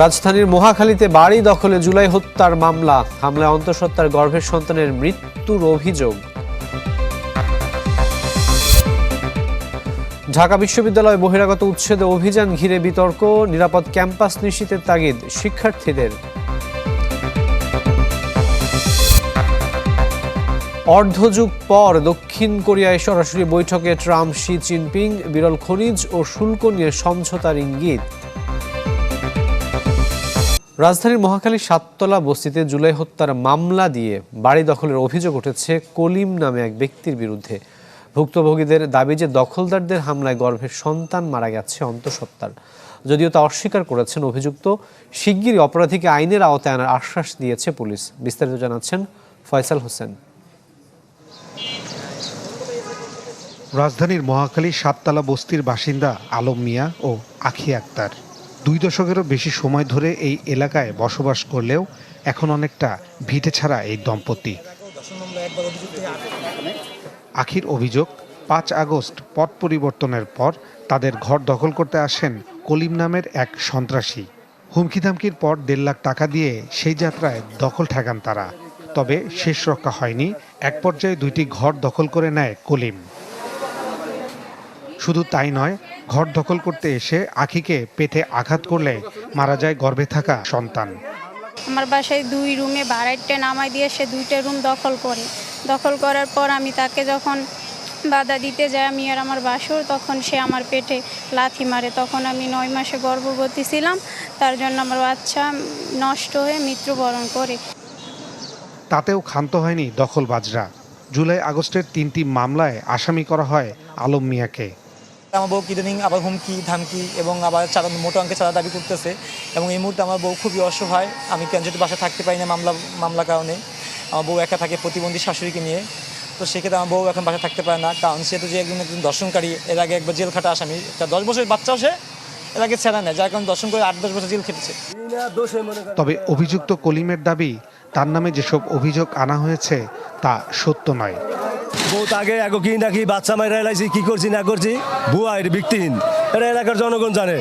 রাজধানীর মহাখালীতে বাড়ি দখলে জুলাই হত্যার মামলা। হামলায় অন্তঃসত্ত্বার গর্ভের সন্তানের মৃত্যুর অভিযোগ। ঢাকা বিশ্ববিদ্যালয় বহিরাগত উচ্ছেদে অভিযান ঘিরে বিতর্ক, নিরাপদ ক্যাম্পাস নিশ্চিতের তাগিদ শিক্ষার্থীদের। অর্ধযুগ পর দক্ষিণ কোরিয়ায় সরাসরি বৈঠকে ট্রাম্প, শি জিনপিং, বিরল খনিজ ও শুল্ক নিয়ে সমঝোতার ইঙ্গিত। রাজধানীর মহাখালী সাততলা বস্তিতে জুলাই হত্যার মামলা দিয়ে বাড়ি দখলের অভিযোগ উঠেছে কলিম নামে এক ব্যক্তির বিরুদ্ধে। ভুক্তভোগীদের দাবি যে দখলদারদের হামলায় গর্ভের সন্তান মারা গেছে অন্তঃসত্ত্বার। যদিও তা অস্বীকার করেছেন অভিযুক্ত, শিগগিরই অপরাধীকে আইনের আওতায় আনার আশ্বাস দিয়েছে পুলিশ। বিস্তারিত জানাচ্ছেন ফয়সাল হোসেন। রাজধানীর মহাখালী সাততলা বস্তির বাসিন্দা আলম মিয়া ও আখি আক্তার। দুই দশকেরও বেশি সময় ধরে এই এলাকায় বসবাস করলেও এখন অনেকটা ভিটে ছাড়া এই দম্পতি। আখির অভিযোগ, পাঁচ আগস্ট পট পরিবর্তনের পর তাদের ঘর দখল করতে আসেন কলিম নামের এক সন্ত্রাসী। হুমকি ধামকির পর দেড় লাখ টাকা দিয়ে সেই যাত্রায় দখল ঠেকান তারা। তবে শেষ রক্ষা হয়নি, এক পর্যায়ে দুইটি ঘর দখল করে নেয় কলিম। শুধু তাই নয় ঘর দখল করতে এসে আখিকে পেটে আঘাত করলে মারা যায় গর্ভে থাকা সন্তান। আমার বাসায় দুই রুমে ভাড়াইটে নামাই দিয়ে সে দুইটা রুম দখল করে। দখল করার পর আমি তাকে যখন বাধা দিতে যাই আমি আর আমার বাসুর তখন সে আমার পেটে লাথি মারে। তখন আমি নয় মাসে গর্ভবতী ছিলাম তার জন্য আমার বাচ্চা নষ্ট হয়ে মৃত্যুবরণ করে। তাতেও ক্ষান্ত হয়নি দখলবাজরা। জুলাই আগস্টের তিনটি মামলায় আসামি করা হয় আলম মিয়াকে। আমার বউ ইদানিং আবার হুমকি, ধামকি এবং আবার চাঁদা, মোটো অঙ্কে চাঁদা দাবি করতেছে এবং এই মুহূর্তে আমার বউ খুবই অসহায় আমি কেন যেহেতু বাসা থাকতে পারি না মামলা মামলা কারণে। আমার বউ একা থাকে প্রতিবন্ধী শাশুড়িকে নিয়ে। তো সেক্ষেত্রে আমার বউ এখন বাসা থাকতে পারে না। কারণ সেহেতু যে একজন একজন দর্শনকারী, এর আগে একবার জেল খাটা আসামি। তার দশ বছরের বাচ্চাও সে এর আগে ছেড়া নেয়, যার কারণে দর্শন করে আট, দশ বছর জেল খেটেছে। তবে অভিযুক্ত কলিমের দাবি তার নামে যেসব অভিযোগ আনা হয়েছে তা সত্য নয়। বহুত আগে আগে কি নাকি বাচ্চা মাইরা এলাইছি কি করছি না করছি? ভুয়া এর ভিত্তিহীন এরা এলাকার জনগণ জানে।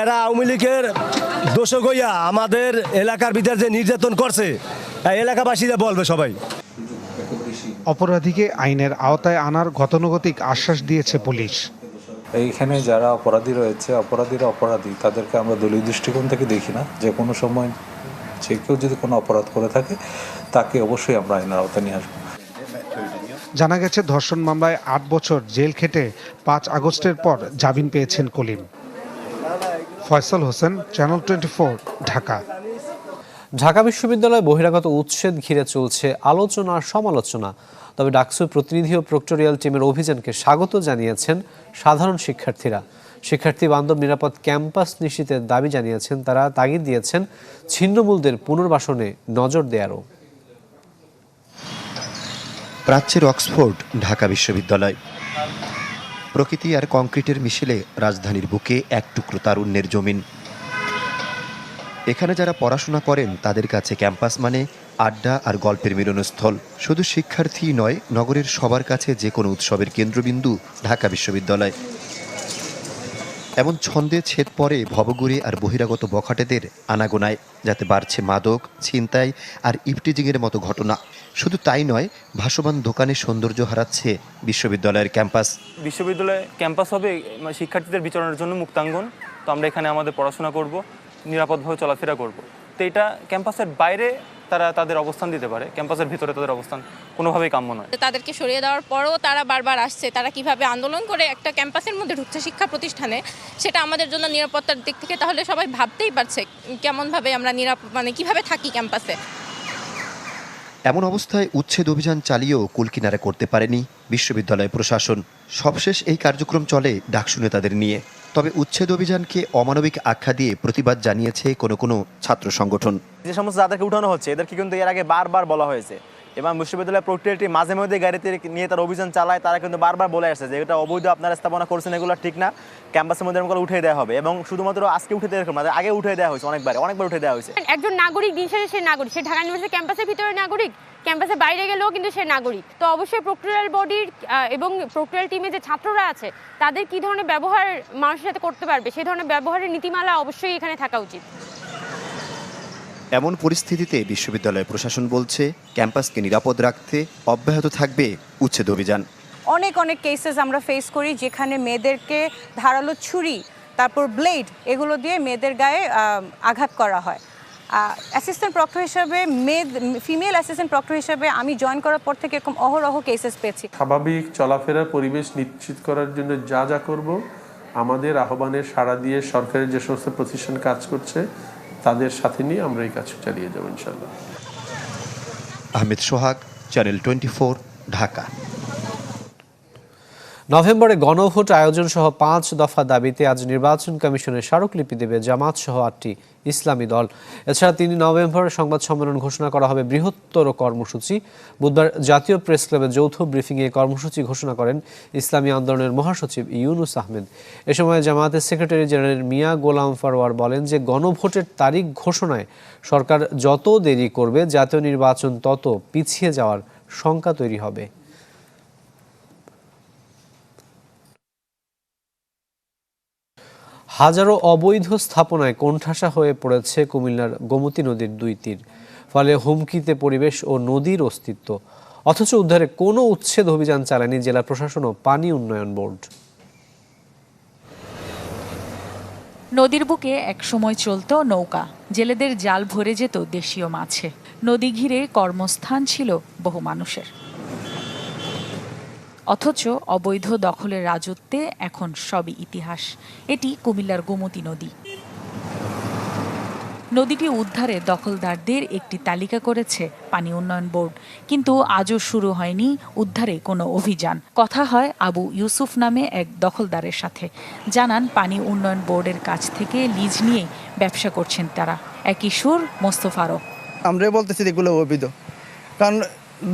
এরা আওয়ামী লীগের দোষক হইয়া আমাদের এলাকার ভিতর যে নির্যাতন করছে এলাকাবাসীরা বলবে সবাই। অপরাধীকে আইনের আওতায় আনার গতানুগতিক আশ্বাস দিয়েছে পুলিশ। এইখানে যারা অপরাধী রয়েছে অপরাধীরা অপরাধী। তাদেরকে আমরা দলীয় দৃষ্টিকোণ থেকে দেখি না। যে কোনো সময় যে কেউ যদি কোনো অপরাধ করে থাকে তাকে অবশ্যই আমরা আইনের আওতায় নিয়ে আসব। জানা গেছে ধর্ষণ মামলায় আট বছর জেল খেটে পাঁচ আগস্টের পর জামিন পেয়েছেন কলিম ফয়সাল হোসেন চ্যানেল টোয়েন্টি ঢাকা। ঢাকা বিশ্ববিদ্যালয়ে বহিরাগত উচ্ছেদ ঘিরে চলছে আলোচনা আর সমালোচনা। তবে ডাকসুর প্রতিনিধি ও প্রক্টোরিয়াল টিমের অভিযানকে স্বাগত জানিয়েছেন সাধারণ শিক্ষার্থীরা। শিক্ষার্থী বান্ধব নিরাপদ ক্যাম্পাস নিশ্চিতের দাবি জানিয়েছেন। তারা তাগিদ দিয়েছেন, ছিন্নমূলদের পুনর্বাসনে নজর দেয়ারও প্রাচ্যের অক্সফোর্ড, ঢাকা বিশ্ববিদ্যালয়। প্রকৃতি আর কংক্রিটের মিশেলে রাজধানীর বুকে এক টুকরো তারুণ্যের জমিন। এখানে যারা পড়াশোনা করেন, তাদের কাছে ক্যাম্পাস মানে আড্ডা আর গল্পের মিলনস্থল। শুধু শিক্ষার্থী নয়, নগরের সবার কাছে যে কোনো উৎসবের কেন্দ্রবিন্দু ঢাকা বিশ্ববিদ্যালয়। এমন ছন্দে ছেদ পড়ে ভবগুড়ি আর বহিরাগত বখাটেদের আনাগোনায়, যাতে বাড়ছে মাদক, ছিনতাই আর ইফটিজিংয়ের মতো ঘটনা। শুধু তাই নয়, ভাসমান দোকানে সৌন্দর্য হারাচ্ছে বিশ্ববিদ্যালয়ের ক্যাম্পাস। বিশ্ববিদ্যালয়ে ক্যাম্পাস হবে শিক্ষার্থীদের বিচরণের জন্য মুক্তাঙ্গন। তো আমরা এখানে আমাদের পড়াশোনা করব, নিরাপদভাবে চলাফেরা করব। তো এটা ক্যাম্পাসের বাইরে তারা তাদের অবস্থান দিতে পারে ক্যাম্পাসের ভিতরে তাদের অবস্থান কোনোভাবেই কাম্য নয়। তাদেরকে সরিয়ে দেওয়ার পরও তারা বারবার আসছে তারা কীভাবে আন্দোলন করে একটা ক্যাম্পাসের মধ্যে ঢুকছে শিক্ষা প্রতিষ্ঠানে সেটা আমাদের জন্য নিরাপত্তার দিক থেকে তাহলে সবাই ভাবতেই পারছে কেমনভাবে আমরা নিরাপ মানে কীভাবে থাকি ক্যাম্পাসে। এমন অবস্থায় উচ্ছেদ অভিযান চালিয়েও কুলকিনারা করতে পারেনি বিশ্ববিদ্যালয় প্রশাসন। সবশেষ এই কার্যক্রম চলে ডাকসু নেতাদের নিয়ে। তবে উচ্ছেদ অভিযানকে অমানবিক আখ্যা দিয়ে প্রতিবাদ জানিয়েছে কোনো কোনো ছাত্র সংগঠন। যে সমস্ত যাদেরকে উঠানো হচ্ছে এদেরকে কিন্তু এর আগে বারবার বলা হয়েছে। এবং বিশ্ববিদ্যালয় প্রক্রিয়াটি মাঝে মধ্যে গাড়িতে নিয়ে তার অভিযান চালায় তারা কিন্তু বারবার বলে আসছে যে এটা অবৈধ আপনারা স্থাপনা করছেন এগুলো ঠিক না। ক্যাম্পাসের মধ্যে এরকম করে উঠে দেওয়া হবে। এবং শুধুমাত্র আজকে উঠে দেওয়া এরকম আগে উঠে দেওয়া হয়েছে অনেকবার অনেকবার উঠে দেওয়া হয়েছে। একজন নাগরিক দিন শেষে সে নাগরিক সে ঢাকা ইউনিভার্সিটি ক্যাম্পাসের ভিতরে নাগরিক? ক্যাম্পাসের বাইরে গেলেও কিন্তু সে নাগরিক। তো অবশ্যই প্রক্টোরিয়াল বডির এবং প্রক্টোরিয়াল টিমে যে ছাত্ররা আছে তাদের কি ধরনের ব্যবহার মানুষের সাথে করতে পারবে? সেই ধরনের ব্যবহারের নীতিমালা অবশ্যই এখানে থাকা উচিত। এমন পরিস্থিতিতে বিশ্ববিদ্যালয় প্রশাসন বলছে ক্যাম্পাসকে নিরাপদ রাখতে অব্যাহত থাকবে উচ্ছেদ অভিযান। অনেক অনেক কেসেস আমরা ফেস করি যেখানে মেয়েদেরকে ধারালো ছুরি তারপর ব্লেড এগুলো দিয়ে মেয়েদের গায়ে আঘাত করা হয়। অ্যাসিস্ট্যান্ট প্রক্টর হিসাবে মেয়ে ফিমেল অ্যাসিস্ট্যান্ট প্রক্টর হিসাবে আমি জয়েন করার পর থেকে এরকম অহরহ কেসেস পেয়েছি। স্বাভাবিক চলাফেরার পরিবেশ নিশ্চিত করার জন্য যা যা করব আমাদের আহ্বানে সাড়া দিয়ে সরকারের যে সমস্ত প্রতিষ্ঠান কাজ করছে তাদের সাথে নিয়ে আমরা এই কাজ চালিয়ে যাব ইনশাল্লাহ আহমেদ সোহাগ চ্যানেল টোয়েন্টি ঢাকা নভেম্বরে গণভোট আয়োজন সহ পাঁচ দফা দাবিতে আজ নির্বাচন কমিশনের স্মারকলিপি দেবে জামাত সহ আটটি ইসলামী দল। এছাড়া তিনি নভেম্বর সংবাদ সম্মেলন ঘোষণা করা হবে বৃহত্তর কর্মসূচি। বুধবার জাতীয় প্রেস ক্লাবের যৌথ ব্রিফিংয়ে কর্মসূচি ঘোষণা করেন ইসলামী আন্দোলনের মহাসচিব ইউনুস আহমেদ। এ সময় জামায়াতের সেক্রেটারি জেনারেল মিয়া গোলাম ফারওয়ার বলেন যে, গণভোটের তারিখ ঘোষণায় সরকার যত দেরি করবে, জাতীয় নির্বাচন তত পিছিয়ে যাওয়ার শঙ্কা তৈরি হবে। হাজারো অবৈধ স্থাপনায় কোণঠাসা হয়ে পড়েছে কুমিল্লার গোমতী নদীর দুই তীর। ফলে হুমকিতে পরিবেশ ও নদীর অস্তিত্ব। অথচ উদ্ধারে কোনো উচ্ছেদ অভিযান চালায়নি জেলা প্রশাসন ও পানি উন্নয়ন বোর্ড। নদীর বুকে একসময় চলত নৌকা। জেলেদের জাল ভরে যেত দেশীয় মাছে। নদী ঘিরে কর্মস্থান ছিল বহু মানুষের। অথচ অবৈধ দখলের রাজত্বে এখন সবই ইতিহাস। এটি কুমিল্লার গোমতী নদী। নদীটি উদ্ধারে দখলদারদের একটি তালিকা করেছে পানি উন্নয়ন বোর্ড। কিন্তু আজও শুরু হয়নি উদ্ধারে কোনো অভিযান। কথা হয় আবু ইউসুফ নামে এক দখলদারের সাথে। জানান, পানি উন্নয়ন বোর্ডের কাছ থেকে লিজ নিয়ে ব্যবসা করছেন তারা। একই সুর মোস্তফারও আমরা বলতেছি এগুলো অবৈধ। কারণ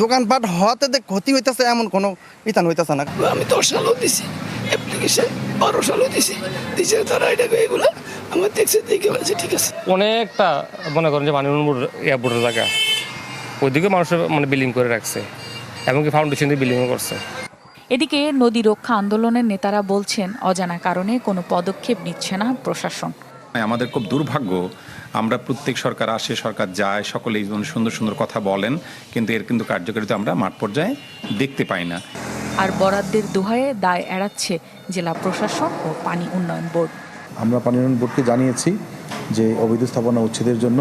দোকানপাট হওয়াতে যে ক্ষতি হইতেছে এমন কোনো ইতান হইতেছে না। আমি দশ সালও দিছি অ্যাপ্লিকেশন বারো সালও দিছি। দিছে তারা এটাকে এগুলো আমার দেখছে দেখে বলছে ঠিক আছে। অনেকটা মনে করেন যে মানুষ এয়ারপোর্টের জায়গা। ওইদিকে মানুষের মানে বিল্ডিং করে রাখছে এমনকি ফাউন্ডেশন দিয়ে বিল্ডিংও করছে। এদিকে নদী রক্ষা আন্দোলনের নেতারা বলছেন অজানা কারণে কোনো পদক্ষেপ নিচ্ছে না প্রশাসন। আমাদের খুব দুর্ভাগ্য আমরা প্রত্যেক সরকার আসে সরকার যায় সকলে এই ধরনের সুন্দর সুন্দর কথা বলেন কিন্তু এর কিন্তু কার্যকারিতা আমরা মাঠ পর্যায়ে দেখতে পাই না। আর বরাদ্দের দোহায়ে দায় এড়াচ্ছে জেলা প্রশাসক ও পানি উন্নয়ন বোর্ড। আমরা পানি উন্নয়ন বোর্ডকে জানিয়েছি যে অবৈধ স্থাপনা উচ্ছেদের জন্য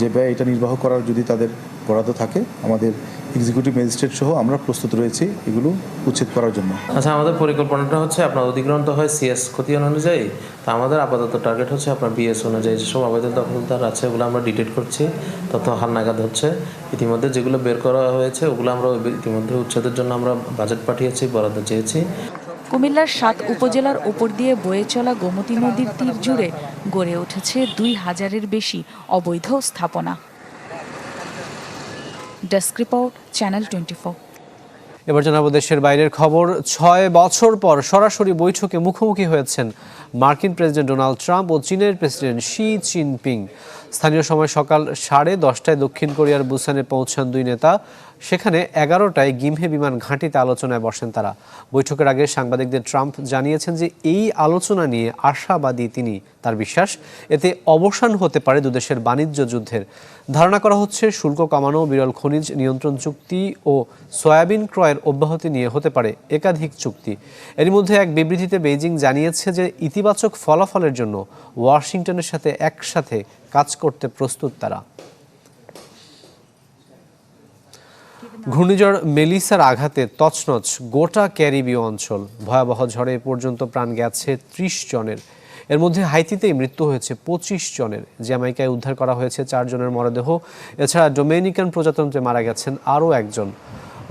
যে ব্যয় এটা নির্বাহ করার যদি তাদের বরাদ্দ থাকে আমাদের এক্সিকিউটিভ ম্যাজিস্ট্রেট সহ আমরা প্রস্তুত রয়েছি এগুলো উচ্ছেদ করার জন্য। আচ্ছা আমাদের পরিকল্পনাটা হচ্ছে আপনার অধিগ্রহণ তো হয় সিএস খতিয়ান অনুযায়ী। তো আমাদের আপাতত টার্গেট হচ্ছে আপনার বিএস অনুযায়ী। যেসব অবৈধ দখলদার আছে ওগুলো আমরা ডিটেক্ট করছি তত হালনাগাদ হচ্ছে। ইতিমধ্যে যেগুলো বের করা হয়েছে ওগুলো আমরা ইতিমধ্যে উচ্ছেদের জন্য আমরা বাজেট পাঠিয়েছি বরাদ্দ চেয়েছি। কুমিল্লার সাত উপজেলার ওপর দিয়ে বয়ে চলা গোমতী নদীর তীর জুড়ে গড়ে উঠেছে দুই হাজারের বেশি অবৈধ স্থাপনা। ডেস্ক রিপোর্ট চ্যানেল টোয়েন্টি এবার জানাব দেশের বাইরের খবর। ছয় বছর পর সরাসরি বৈঠকে মুখোমুখি হয়েছেন মার্কিন প্রেসিডেন্ট ডোনাল্ড ট্রাম্প ও চীনের প্রেসিডেন্ট শি জিনপিং। স্থানীয় সময় সকাল সাড়ে দশটায় দক্ষিণ কোরিয়ার বুসানে পৌঁছান দুই নেতা। সেখানে এগারোটায় গিমহে বিমান ঘাঁটিতে আলোচনায় বসেন তারা। বৈঠকের আগে সাংবাদিকদের ট্রাম্প জানিয়েছেন যে এই আলোচনা নিয়ে আশাবাদী তিনি, তার বিশ্বাস। এতে অবসান হতে পারে দুদেশের বাণিজ্য যুদ্ধের। ধারণা করা হচ্ছে শুল্ক কমানো, বিরল খনিজ নিয়ন্ত্রণ চুক্তি ও সয়াবিন ক্রয়ের অব্যাহতি নিয়ে হতে পারে একাধিক চুক্তি। এর মধ্যে এক বিবৃতিতে বেইজিং জানিয়েছে যে ইতিবাচক ফলাফলের জন্য ওয়াশিংটনের সাথে একসাথে কাজ করতে প্রস্তুত তারা। ঘূর্ণিঝড় মেলিসার আঘাতে তছনছ গোটা ক্যারিবীয় অঞ্চল। ভয়াবহ ঝড়ে এ পর্যন্ত প্রাণ গেছে ত্রিশ জনের। এর মধ্যে হাইতিতেই মৃত্যু হয়েছে পঁচিশ জনের। জ্যামাইকায় উদ্ধার করা হয়েছে চারজনের মরদেহ। এছাড়া ডোমেনিকান প্রজাতন্ত্রে মারা গেছেন আরও একজন।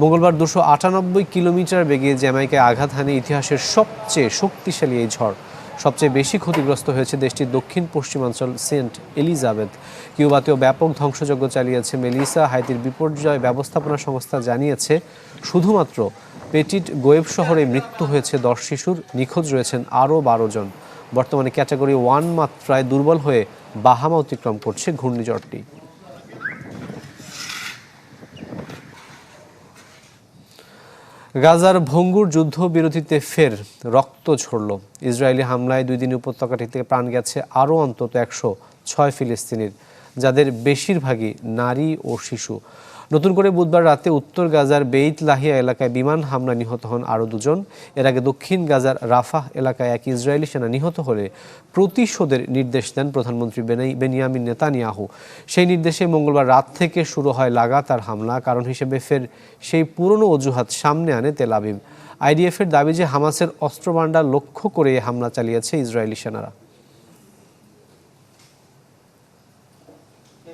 মঙ্গলবার দুশো আটানব্বই কিলোমিটার বেগে জ্যামাইকায় আঘাত হানে ইতিহাসের সবচেয়ে শক্তিশালী এই ঝড়। সবচেয়ে বেশি ক্ষতিগ্রস্ত হয়েছে দেশটির দক্ষিণ পশ্চিমাঞ্চল সেন্ট এলিজাবেথ। কিউবাতেও ব্যাপক ধ্বংসযজ্ঞ চালিয়েছে মেলিসা। হাইতির বিপর্যয় ব্যবস্থাপনা সংস্থা জানিয়েছে, শুধুমাত্র পেটিট গোয়েব শহরে মৃত্যু হয়েছে দশ শিশুর, নিখোঁজ রয়েছেন আরও বারো জন। বর্তমানে ক্যাটাগরি ওয়ান মাত্রায় দুর্বল হয়ে বাহামা অতিক্রম করছে ঘূর্ণিঝড়টি। গাজার ভঙ্গুর যুদ্ধ বিরোধীতে ফের রক্ত ছড়ল ইসরায়েলি হামলায় দুই দিন উপত্যকাটি থেকে প্রাণ গেছে আরও অন্তত একশো ছয় ফিলিস্তিনির, যাদের বেশিরভাগই নারী ও শিশু। নতুন করে বুধবার রাতে উত্তর গাজার বেইত লাহিয়া এলাকায় বিমান হামলা নিহত হন আরও দুজন। এর আগে দক্ষিণ গাজার রাফাহ এলাকায় এক ইসরায়েলি সেনা নিহত হলে প্রতিশোধের নির্দেশ দেন প্রধানমন্ত্রী বেনিয়ামিন নেতানিয়াহু। সেই নির্দেশে মঙ্গলবার রাত থেকে শুরু হয় লাগাতার হামলা। কারণ হিসেবে ফের সেই পুরনো অজুহাত সামনে আনে তেল আবিব। আইডিএফের দাবি যে হামাসের অস্ত্রভান্ডার লক্ষ্য করে হামলা চালিয়েছে ইসরায়েলি সেনারা।